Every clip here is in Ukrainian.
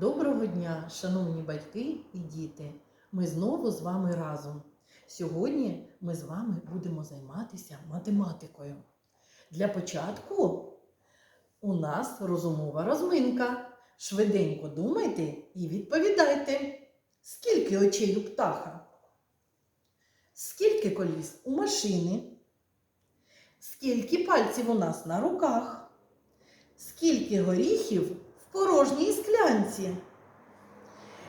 Доброго дня, шановні батьки і діти! Ми знову з вами разом. Сьогодні ми з вами будемо займатися математикою. Для початку у нас розумова розминка. Швиденько думайте і відповідайте, скільки очей у птаха? Скільки коліс у машини? Скільки пальців у нас на руках? Скільки горіхів порожній склянці?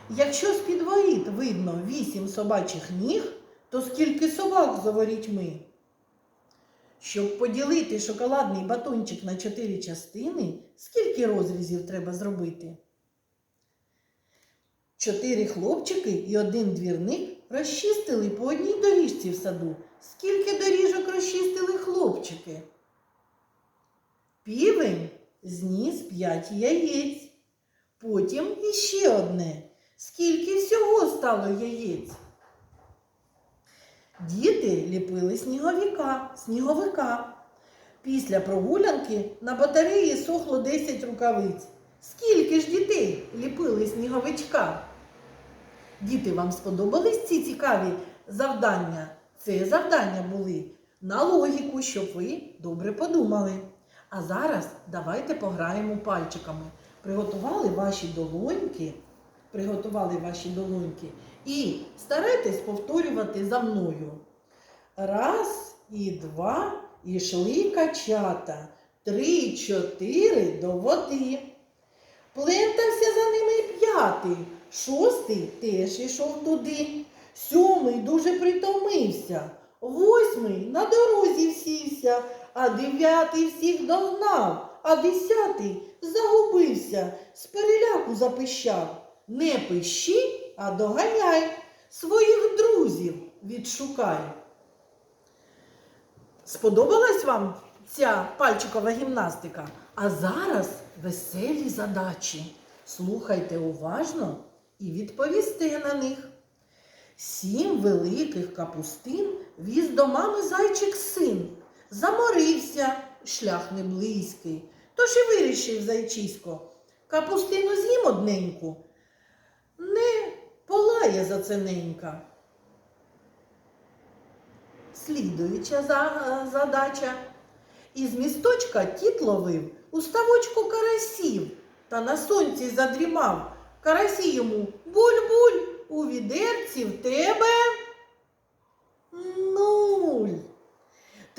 Якщо з-під воріт видно вісім собачих ніг, то скільки собак за ворітьми? Щоб поділити шоколадний батончик на чотири частини, скільки розрізів треба зробити? Чотири хлопчики і один двірник розчистили по одній доріжці в саду. Скільки доріжок розчистили хлопчики? Півень зніс п'ять яєць. Потім іще одне. Скільки всього стало яєць? Діти ліпили сніговика, сніговика. Після прогулянки на батареї сохло 10 рукавиць. Скільки ж дітей ліпили сніговичка? Діти, вам сподобались ці цікаві завдання? Це завдання були на логіку, щоб ви добре подумали. А зараз давайте пограємо пальчиками. Приготували ваші долоньки, приготували ваші долоньки і старайтесь повторювати за мною. Раз і два ішли качата, три, чотири до води. Плентався за ними п'ятий, шостий теж ішов туди. Сьомий дуже притомився, восьмий на дорозі сівся, а дев'ятий всіх догнав, а десятий загубився, з переляку запищав. Не пищи, а доганяй, своїх друзів відшукай. Сподобалась вам ця пальчикова гімнастика? А зараз веселі задачі. Слухайте уважно і відповісте на них. Сім великих капустин віз до мами зайчик син. Заморився, шлях не близький. Тож і вирішив зайчисько. Капустину з'їм одненьку, не полає за це ненька. Слідуюча задача. Із місточка кіт ловив у ставочку карасів та на сонці задрімав. Карасі йому буль-буль у відерці в тебе нуль.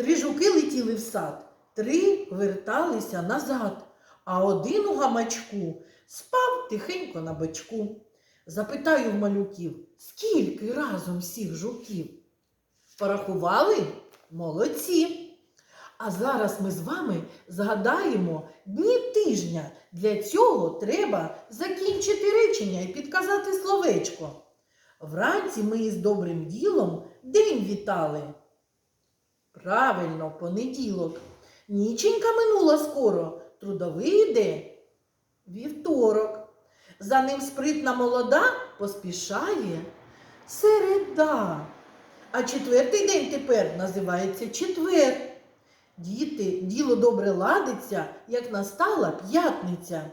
Три жуки летіли в сад, три верталися назад, а один у гамачку спав тихенько на бочку. Запитаю в малюків, скільки разом всіх жуків? Порахували? Молодці! А зараз ми з вами згадаємо дні тижня. Для цього треба закінчити речення і підказати словечко. Вранці ми із добрим ділом день вітали. Правильно, понеділок. Ніченька минула скоро, трудовий день вівторок. За ним спритна молода поспішає середа. А четвертий день тепер називається четвер. Діти, діло добре ладиться, як настала п'ятниця.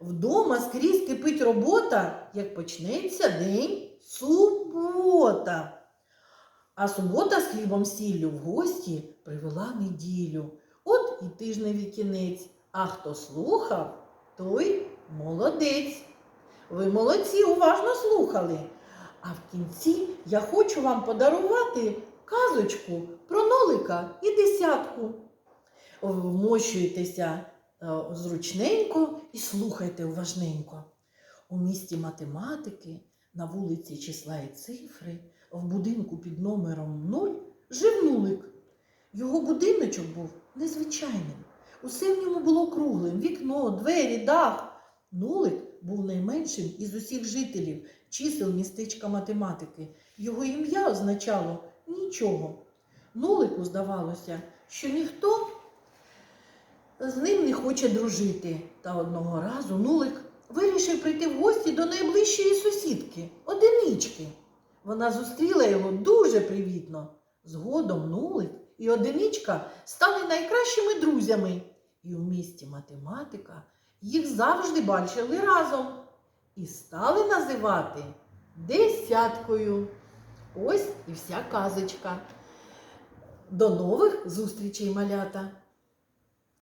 Вдома скрізь кипить робота, як почнеться день субота. А субота з хлібом сіллю в гості привела неділю. От і тижневий кінець. А хто слухав, той молодець. Ви молодці, уважно слухали. А в кінці я хочу вам подарувати казочку про нолика і десятку. Вмощуйтеся е, зручненько і слухайте уважненько. У місті математики, на вулиці числа і цифри, в будинку під номером 0 жив нулик. Його будиночок був незвичайним. Усе в ньому було круглим: вікно, двері, дах. Нулик був найменшим із усіх жителів чисел містечка математики. Його ім'я означало нічого. Нулику здавалося, що ніхто з ним не хоче дружити. Та одного разу нулик вирішив прийти в гості до найближчої сусідки, одинички. Вона зустріла його дуже привітно. Згодом нулик і одиничка стали найкращими друзями. І у місті математика їх завжди бачили разом. і стали називати десяткою. Ось і вся казочка. До нових зустрічей, малята!